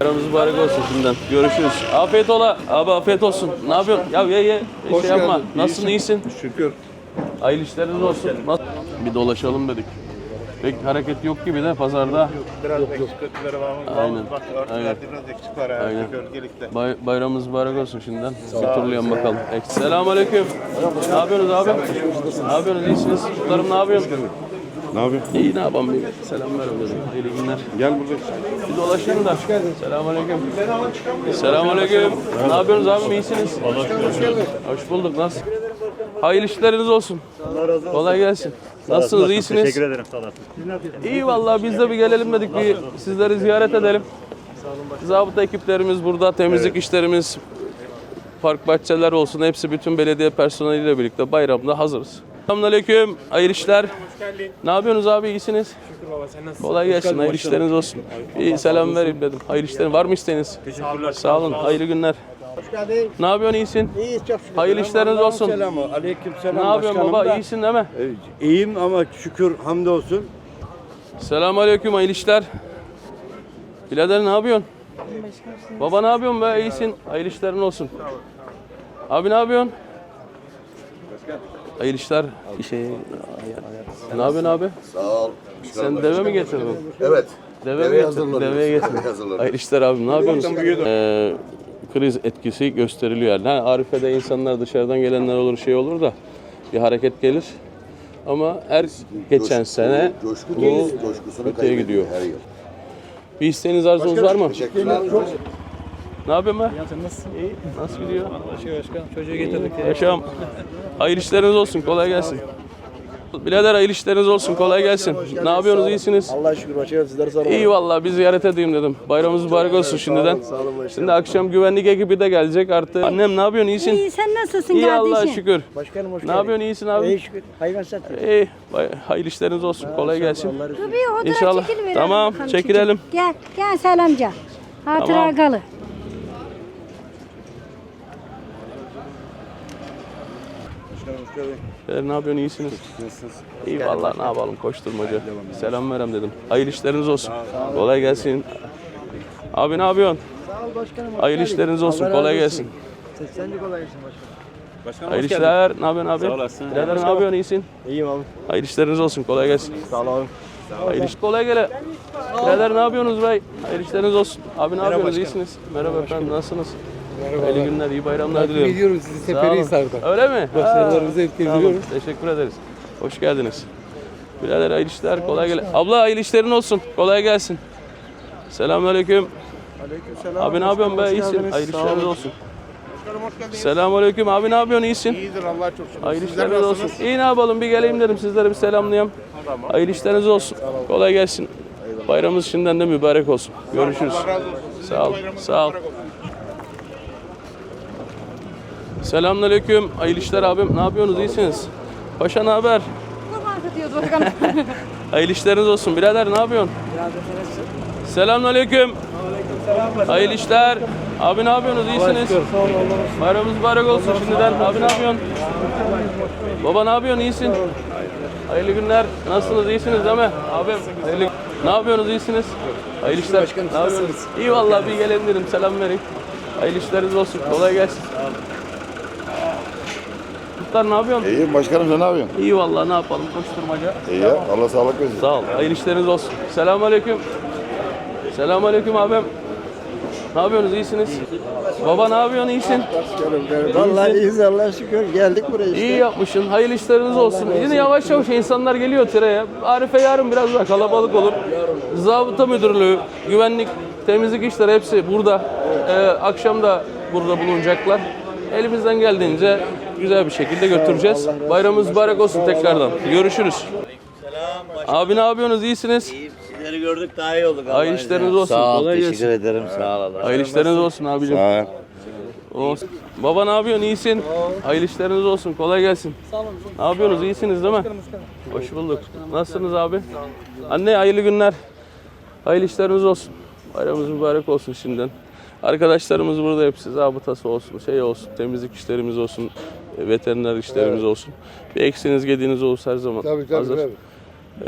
Aramız mübarek olsun şimdiden. Görüşürüz. Afiyet ola. Abi afiyet olsun. Ne yapıyorsun? Ya ye ye. Bir şey yapma. Nasılsın? iyisin? Şükür. Hayırlı işleriniz olsun. Nasıl? Bir dolaşalım dedik. Pek hareket yok gibi de pazarda. Biraz eksiklikleri var mı? Aynen. Bak Aynen. örtülerde biraz eksik var ha. Aynen. Gölgelikte. Bay, bayramımız mübarek olsun şimdiden. Bir turlayalım bakalım. Selamun aleyküm. Ne yapıyorsunuz abi? Ne yapıyorsunuz? İyisiniz. Kutlarım ne yapıyorsun? Ne yapıyorsun? İyi ne yapalım bir selam verelim dedim. Hayırlı günler. Gel burada. Bir dolaşayım da. Selamünaleyküm. Selamünaleyküm. Ne yapıyorsunuz abi? İyisiniz? Hoş bulduk. Nasıl? Hayırlı işleriniz olsun. Kolay gelsin. Nasılsınız? İyisiniz? Teşekkür ederim sağ olasın. İyi vallahi biz de bir gelelim dedik bir sizleri ziyaret edelim. Zabıta ekiplerimiz burada, temizlik işlerimiz, park bahçeler olsun hepsi bütün belediye personeliyle birlikte bayramda hazırız. Selamünaleyküm, hayırlı işler. Ne yapıyorsunuz abi, iyisiniz? Şükür baba, sen nasılsın? Kolay gelsin, hayırlı işleriniz olsun. Bir selam vereyim dedim. Hayırlı işlerin var mı isteğiniz? Teşekkürler. Sağ olun, hayırlı günler. Ne yapıyorsun, iyisin? İyi çok şükür. Hayırlı işleriniz olsun. Selamı. Aleyküm selam. Ne yapıyorsun baba, da. iyisin değil mi? İyiyim ama şükür hamdolsun. Selamünaleyküm hayırlı işler. Birader ne yapıyorsun? Baba ne yapıyorsun be? İyisin. Hayırlı işlerin olsun. Abi ne yapıyorsun? Hayırlı işler. Şey, ne yapıyorsun abi? Sağ ol. Sen deve mi getirdin? Evet. Deve mi getirdin? hazırlanıyoruz. Deveye getirdin. Hayırlı işler abi. Ne yapıyorsun? Ee, kriz etkisi gösteriliyor yani. Ha, Arife'de insanlar dışarıdan gelenler olur şey olur da bir hareket gelir. Ama her geçen Coşku- sene coşku bu coşkusunu gidiyor. her yıl. Bir isteğiniz arzunuz var mı? Teşekkürler. Ne yapıyorsun be? nasılsın? İyi. Nasıl gidiyor? Başkan çocuğu getirdik. Yaşam. Hayırlı işleriniz olsun. Kolay gelsin. Birader hayırlı işleriniz olsun. Kolay gelsin. Ne yapıyorsunuz? iyisiniz? Allah şükür başkanım sizleri sağ olun. İyi vallahi bir ziyaret edeyim dedim. Bayramımız mübarek olsun şimdiden. Şimdi akşam güvenlik ekibi de gelecek artık. Annem ne yapıyorsun? İyisin? İyi sen nasılsın İyi kardeşim? Allah'a şükür. Başkanım hoş Ne geldin. yapıyorsun? İyisin abi? İyi şükür. Hayvan satıyor. İyi. Bay- Hayırlı işleriniz olsun. Kolay gelsin. Bir fotoğraf İnşallah. çekiliverelim Tamam, bakalım çekilelim. çocuğum. Gel, gel selamca. Hatıra Tamam. kalı. Beyler, ne yapıyorsun? İyisiniz? İyi vallahi ne yapalım koşturmaca. Selam verem dedim. Hayırlı işleriniz olsun. Kolay gelsin. Abi ne yapıyorsun? Hayırlı işleriniz olsun. Kolay gelsin. Sen de kolay gelsin başkanım. Hayırlı işler. Ne yapıyorsun abi? Sağ olasın. Birader ne yapıyorsun? İyisin? İyiyim abi. Hayırlı işleriniz olsun. Kolay gelsin. Sağ olun. Hayırlı iş. Kolay gele. Birader ne yapıyorsunuz bey? Hayırlı işleriniz olsun. Abi ne yapıyorsunuz? İyisiniz? Merhaba efendim. Nasılsınız? Hayırlı günler, iyi bayramlar diliyorum. Ediyorum sizi Sağ olun. Seferihisar'da. Öyle mi? Başarılarınızı Ha, olun. gezdiriyorum. Teşekkür ederiz. Hoş geldiniz. Birader hayırlı işler, kolay gelsin. Abla hayırlı işlerin olsun, kolay gelsin. Selamünaleyküm. Abi ne yapıyorsun be? İyisin. Hayırlı işleriniz olsun. Selamünaleyküm. Abi ne yapıyorsun? İyisin. İyidir Allah'a çok şükür. Hayırlı Sizler işleriniz olsun. nasılsınız? İyi ne yapalım? Bir geleyim dedim sizlere bir selamlayayım. Hayırlı işleriniz olsun. Kolay gelsin. Bayramımız şimdiden de mübarek olsun. Görüşürüz. Allah razı olsun. Sizin Sağ ol. bayramınız Sağ ol. mübarek olsun. Selamünaleyküm. Hayırlı işler abim. Ne yapıyorsunuz? İyisiniz? Paşa ne haber? Hayırlı işleriniz olsun. Birader ne yapıyorsun? Selamünaleyküm. Hayırlı işler. Abi ne yapıyorsunuz? İyisiniz? Bayramımız mübarek olsun şimdiden. Abi ne yapıyorsun? Baba ne yapıyorsun? İyisin? Hayırlı günler. Nasılsınız? İyisiniz değil mi? Abim hayırlı Ne yapıyorsunuz? İyisiniz? Hayırlı işler. Ne yapıyorsunuz? İyi vallahi bir gelelim dedim. Selam vereyim. Hayırlı işleriniz olsun. Kolay gelsin. Muhtar ne yapıyorsun? İyiyim başkanım sen ne yapıyorsun? İyi vallahi ne yapalım koşturmaca. İyi ya. Allah sağlık versin. Sağ ol. Hayırlı işleriniz olsun. Selamünaleyküm. Selamünaleyküm abim. Ne yapıyorsunuz? İyisiniz? Baba ne yapıyorsun? İyisin? Vallahi iyiyiz Allah'a şükür. Geldik buraya işte. İyi yapmışsın. Hayırlı işleriniz olsun. Yine yavaş yavaş insanlar geliyor tireye. Arife yarın biraz daha kalabalık olur. Zabıta müdürlüğü, güvenlik, temizlik işleri hepsi burada. Ee, akşam da burada bulunacaklar. Elimizden geldiğince güzel bir şekilde götüreceğiz. Bayramımız mübarek olsun tekrardan. Görüşürüz. Abi ne yapıyorsunuz? İyisiniz? Sizleri gördük daha iyi olduk. Hayırlı işleriniz olsun. Sağ ol, Kolay teşekkür gelsin. ederim. Sağ ol Allah. Hayırlı işleriniz olsun abicim. Ha. Olsun. Baba ne yapıyorsun? İyisin. Hayırlı işleriniz olsun. Kolay gelsin. Sağ olun. Ne yapıyorsunuz? İyisiniz değil mi? Hoş bulduk. Nasılsınız abi? Anne hayırlı günler. Hayırlı işleriniz olsun. Bayramımız mübarek olsun şimdiden. Arkadaşlarımız burada hepsi zabıtası olsun, şey olsun, temizlik işlerimiz olsun, veteriner işlerimiz olsun. Bir eksiniz gediğiniz olursa her zaman Tabii tabii. hazır. tabii.